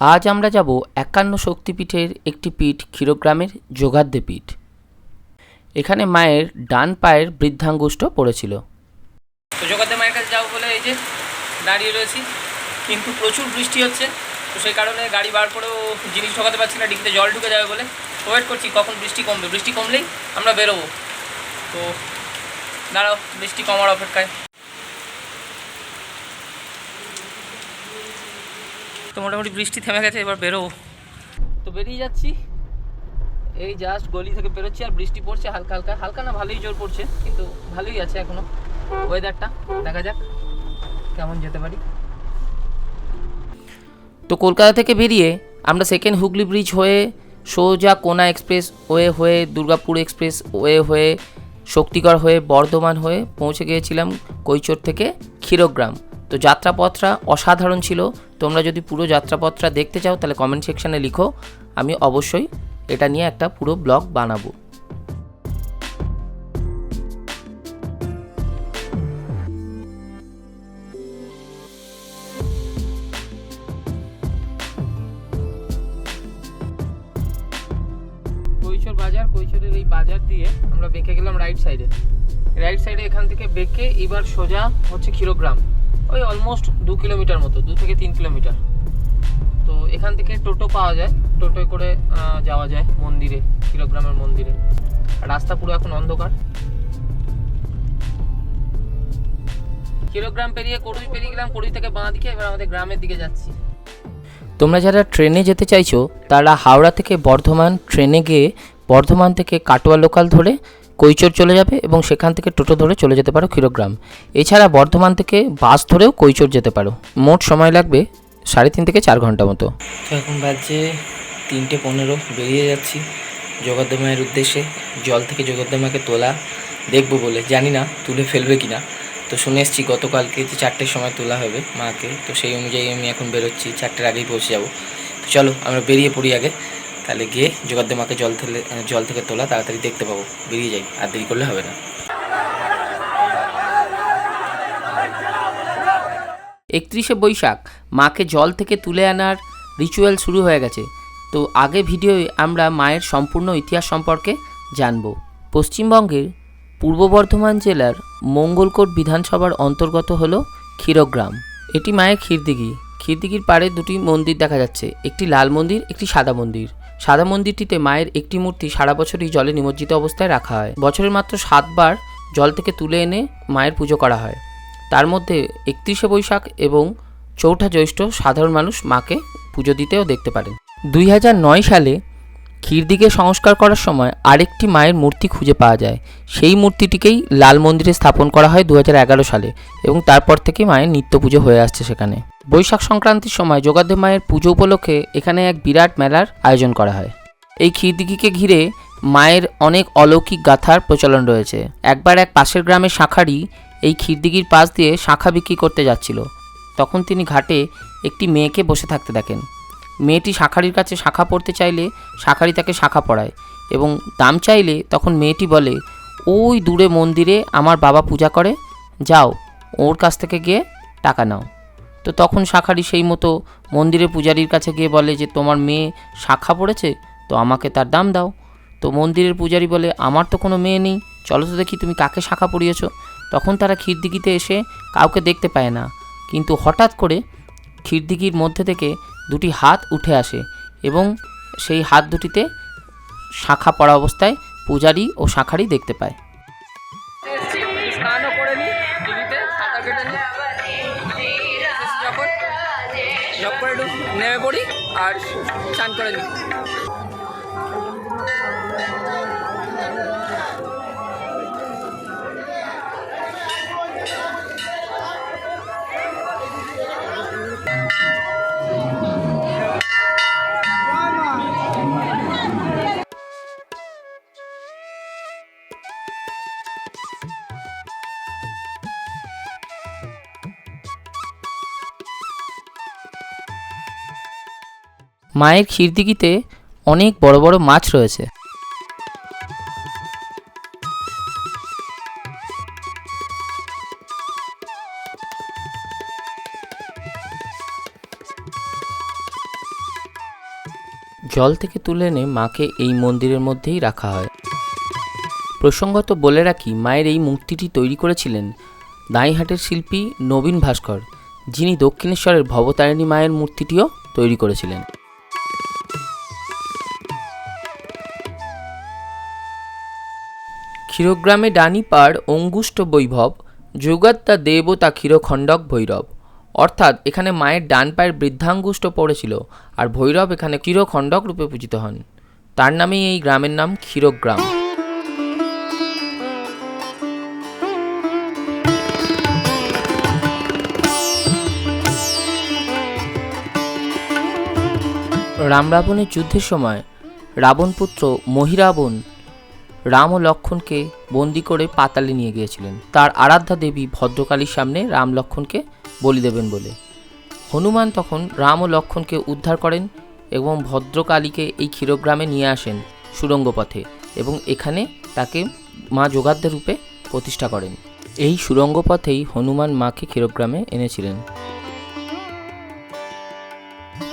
আজ আমরা যাব একান্ন শক্তিপীঠের একটি পীঠ ক্ষীরগ্রামের যোগাদ্দে পীঠ। এখানে মায়ের ডান পায়ের বৃদ্ধাঙ্গুষ্ঠ পড়েছিল। তো যোগাদ্দে মায়ের কাছে যাব বলে এই যে দাঁড়িয়ে রয়েছি। কিন্তু প্রচুর বৃষ্টি হচ্ছে, তো সেই কারণে গাড়ি বার করেও জিনিস ঢোকাতে পারছি না ডিকিতে জল ঢুকে যাবে বলে। ওয়েট করছি কখন বৃষ্টি কমবে। বৃষ্টি কমলেই আমরা বেরোবো। তো দাঁড়াও, বৃষ্টি কমার অপেক্ষায়। তো মোটামুটি বৃষ্টি থেমে গেছে, এবার বেরোবো। তো বেরিয়ে যাচ্ছি। এই জাস্ট গলি থেকে বেরোচ্ছি, আর বৃষ্টি পড়ছে হালকা হালকা। হালকা না, ভালোই জোর পড়ছে, কিন্তু ভালোই আছে এখনও। ওয়েদারটা দেখা যাক কেমন যেতে পারি। তো কলকাতা থেকে বেরিয়ে আমরা সেকেন্ড হুগলি ব্রিজ হয়ে সোজা কোনা এক্সপ্রেস ওয়ে হয়ে, দুর্গাপুর এক্সপ্রেস ওয়ে হয়ে, শক্তিগড় হয়ে, বর্ধমান হয়ে পৌঁছে গিয়েছিলাম কৈচোর থেকে ক্ষীরগ্রাম। তো যাত্রাপথটা অসাধারণ ছিল। তোমরা যদি পুরো যাত্রাপথটা দেখতে চাও, তাহলে কমেন্ট সেকশানে লিখো। আমি অবশ্যই এটা নিয়ে একটা পুরো ব্লগ বানাবো। বাজার কৈচোরের এই বাজার দিয়ে আমরা বেঁকে গেলাম রাইট সাইডে রাইট সাইডে এখান থেকে বেঁকে এবার সোজা হচ্ছে ক্ষীরগ্রাম ওই অলমোস্ট দু কিলোমিটার মতো, দু থেকে তিন কিলোমিটার। তো এখান থেকে টোটো পাওয়া যায়, টোটোয় করে যাওয়া যায় মন্দিরে, কিলোগ্রামের মন্দিরে। রাস্তা পুরো এখন অন্ধকার। ক্ষীরগ্রাম পেরিয়ে করুই পেরিয়ে গেলাম করুই থেকে বাঁ দিকে, এবার আমাদের গ্রামের দিকে যাচ্ছি। তোমরা যারা ট্রেনে যেতে চাইছো, তারা হাওড়া থেকে বর্ধমান ট্রেনে গিয়ে বর্ধমান থেকে কাটোয়া লোকাল ধরে কৈচর চলে যাবে এবং সেখান থেকে টোটো ধরে চলে যেতে পারো ক্ষীরগ্রাম এছাড়া বর্ধমান থেকে বাস ধরেও কৈচর যেতে পারো। মোট সময় লাগবে সাড়ে তিন থেকে চার ঘণ্টা মতো। এখন বাজছে তিনটে পনেরো, বেরিয়ে যাচ্ছি জগদ্দমায়ের উদ্দেশ্যে। জল থেকে জগদ্দমাকে তোলা, দেখব বলে। জানি না, তুলে ফেলবে কিনা। তো শুনে এসেছি, গতকালকে যে চারটের সময় তোলা হবে মাকে, তো সেই অনুযায়ী আমি এখন বেরোচ্ছি। চারটের আগেই পৌঁছে যাব। তো চলো, আমরা বেরিয়ে পড়ি আগে। তাহলে গিয়ে জগদ্দে মাকে জল থেকে জল থেকে তোলা, তাড়াতাড়ি দেখতে পাবো। বেরিয়ে যাই, আর দেরি করলে হবে না। একত্রিশে বৈশাখ, মাকে জল থেকে তুলে আনার রিচুয়াল শুরু হয়ে গেছে। তো আগে ভিডিওয়ে আমরা মায়ের সম্পূর্ণ ইতিহাস সম্পর্কে জানব। পশ্চিমবঙ্গের পূর্ব বর্ধমান জেলার মঙ্গলকোট বিধানসভার অন্তর্গত হল ক্ষীরগ্রাম। এটি মায়ের ক্ষীরদিঘি। ক্ষীরদিঘির পাড়ে দুটি মন্দির দেখা যাচ্ছে। একটি লাল মন্দির, একটি সাদা মন্দির। সাদা মন্দিরটিতে মায়ের একটি মূর্তি সারা বছরই জলে নিমজ্জিত অবস্থায় রাখা হয়। বছরের মাত্র সাতবার জল থেকে তুলে এনে মায়ের পুজো করা হয়। তার মধ্যে একত্রিশে বৈশাখ এবং চৌঠা জ্যৈষ্ঠ সাধারণ মানুষ মাকে পুজো দিতেও দেখতে পারেন। দুই নয় সালে ক্ষীরদিকে সংস্কার করার সময় আরেকটি মায়ের মূর্তি খুঁজে পাওয়া যায়। সেই মূর্তিটিকেই লাল মন্দিরে স্থাপন করা হয় দু হাজার এগারো সালে এবং তারপর থেকে মায়ের নিত্য পুজো হয়ে আসছে সেখানে। বৈশাখ সংক্রান্তির সময় যোগাদ্ধে মায়ের পুজো উপলক্ষে এখানে এক বিরাট মেলার আয়োজন করা হয়। এই ক্ষীরদিঘিকে ঘিরে মায়ের অনেক অলৌকিক গাথার প্রচলন রয়েছে। একবার এক পাশের গ্রামের শাঁখারি এই ক্ষীরদিঘির পাশ দিয়ে শাঁখা বিক্রি করতে যাচ্ছিল। তখন তিনি ঘাটে একটি মেয়েকে বসে থাকতে দেখেন। মেয়েটি শাঁখারির কাছে শাখা পড়তে চাইলে শাঁখারি তাকে শাখা পড়ায় এবং দাম চাইলে তখন মেয়েটি বলে, ওই দূরে মন্দিরে আমার বাবা পূজা করে, যাও, ওর কাছ থেকে গিয়ে টাকা নাও। তো তখন শাঁখারি সেই মতো মন্দিরে পূজারীর কাছে গিয়ে বলে যে, তোমার মেয়ে শাখা পড়েছে, তো আমাকে তার দাম দাও। তো মন্দিরের পূজারী বলে, আমার তো কোনো মেয়ে নেই, চলো তো দেখি তুমি কাকে শাখা পড়িয়েছো। তখন তারা ক্ষীরদিঘিতে এসে কাউকে দেখতে পায় না। কিন্তু হঠাৎ করে ক্ষীরদিঘির মধ্যে থেকে দুটি হাত উঠে আসে এবং সেই হাত দুটিতে শাখা পড়া অবস্থায় পূজারি ও শাঁখারি দেখতে পায়। করে একটু নেমে পড়ি আর স্নান করে নিই। মায়ের ক্ষীরদিঘিতে অনেক বড় বড় মাছ রয়েছে। জল থেকে তুলে এনে মাকে এই মন্দিরের মধ্যেই রাখা হয়। প্রসঙ্গত বলে রাখি, মায়ের এই মূর্তিটি তৈরি করেছিলেন দাঁইহাটের শিল্পী নবীন ভাস্কর, যিনি দক্ষিণেশ্বরের ভবতারিণী মায়ের মূর্তিটিও তৈরি করেছিলেন। ক্ষীরগ্রামে ডানিপাড় অঙ্গুষ্ট বৈভব, যোগাত্তা দেবতা ক্ষীরখণ্ডক ভৈরব। অর্থাৎ এখানে মায়ের ডান পায়ের বৃদ্ধাঙ্গুষ্ট পড়েছিল আর ভৈরব এখানে ক্ষীরখণ্ডক রূপে পূজিত হন। তার নামেই এই গ্রামের নাম ক্ষীরগ্রাম। রাম রাবণের যুদ্ধের সময় রাবণপুত্র মহিরাবণ রাম ও লক্ষণকে বন্দি করে পাতালে নিয়ে গিয়েছিলেন। তার আরাধ্যা দেবী ভদ্রকালীর সামনে রাম লক্ষণকে বলি দেবেন বলে। হনুমান তখন রাম ও লক্ষণকে উদ্ধার করেন এবং ভদ্রকালীকে এই ক্ষীরগ্রামে নিয়ে আসেন সুরঙ্গ পথে এবং এখানে তাকে মা যোগাদ্দের রূপে প্রতিষ্ঠা করেন। এই সুরঙ্গ পথেই হনুমান মাকে ক্ষীরগ্রামে এনেছিলেন।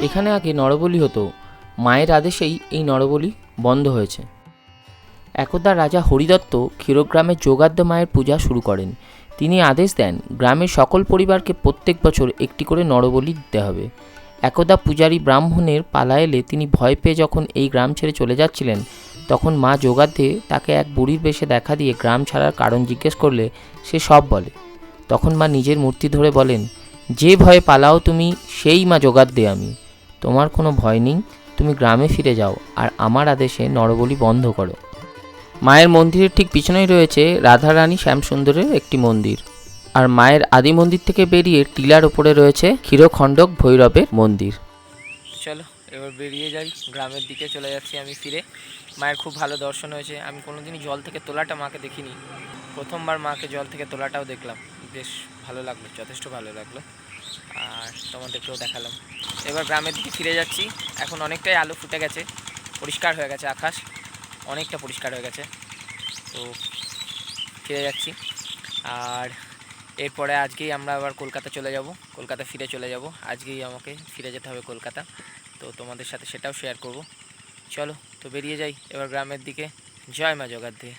এখানে আগে নরবলি হতো। মায়ের আদেশেই এই নরবলি বন্ধ হয়েছে। একদা রাজা হরিদত্ত ক্ষীরগ্রামে যোগাদ্য মায়ের পূজা শুরু করেন। তিনি আদেশ দেন, গ্রামের সকল পরিবারকে প্রত্যেক বছর একটি করে নরবলি দিতে হবে। একদা পূজারী ব্রাহ্মণের পালা এলে তিনি ভয় পেয়ে যখন এই গ্রাম ছেড়ে চলে যাচ্ছিলেন, তখন মা যোগাধ্যে তাকে এক বুড়ির বেশে দেখা দিয়ে গ্রাম ছাড়ার কারণ জিজ্ঞেস করলে সে সব বলে। তখন মা নিজের মূর্তি ধরে বলেন, যে ভয়ে পালাও তুমি, সেই মা যোগাদ্দে আমি। তোমার কোনো ভয় নেই, তুমি গ্রামে ফিরে যাও আর আমার আদেশে নরবলি বন্ধ করো। মায়ের মন্দিরের ঠিক পিছনেই রয়েছে রাধারানী শ্যামসুন্দরের একটি মন্দির। আর মায়ের আদি মন্দির থেকে বেরিয়ে টিলার ওপরে রয়েছে ক্ষীরখণ্ডক ভৈরবের মন্দির। চলো, এবার বেরিয়ে যাই। গ্রামের দিকে চলে যাচ্ছি আমি ফিরে। মায়ের খুব ভালো দর্শন হয়েছে। আমি কোনোদিনই জল থেকে তোলাটা মাকে দেখিনি। প্রথমবার মাকে জল থেকে তোলাটাও দেখলাম। বেশ ভালো লাগল, যথেষ্ট ভালো লাগল। আর তোমাদেরকেও দেখালাম। এবার গ্রামের দিকে ফিরে যাচ্ছি। এখন অনেকটাই আলো ফুটে গেছে। পরিষ্কার হয়ে গেছে আকাশ। অনেকটা পরিষ্কার হয়ে গেছে। তো ফিরে যাচ্ছি। আর এরপরে আজকেই আমরা আবার কলকাতা চলে যাব। কলকাতা ফিরে চলে যাব। আজকেই আমাকে ফিরে যেতে হবে কলকাতা। তো তোমাদের সাথে সেটাও শেয়ার করব। চলো, তো বেরিয়ে যাই। এবার গ্রামের দিকে। জয় মা জগাদ্দে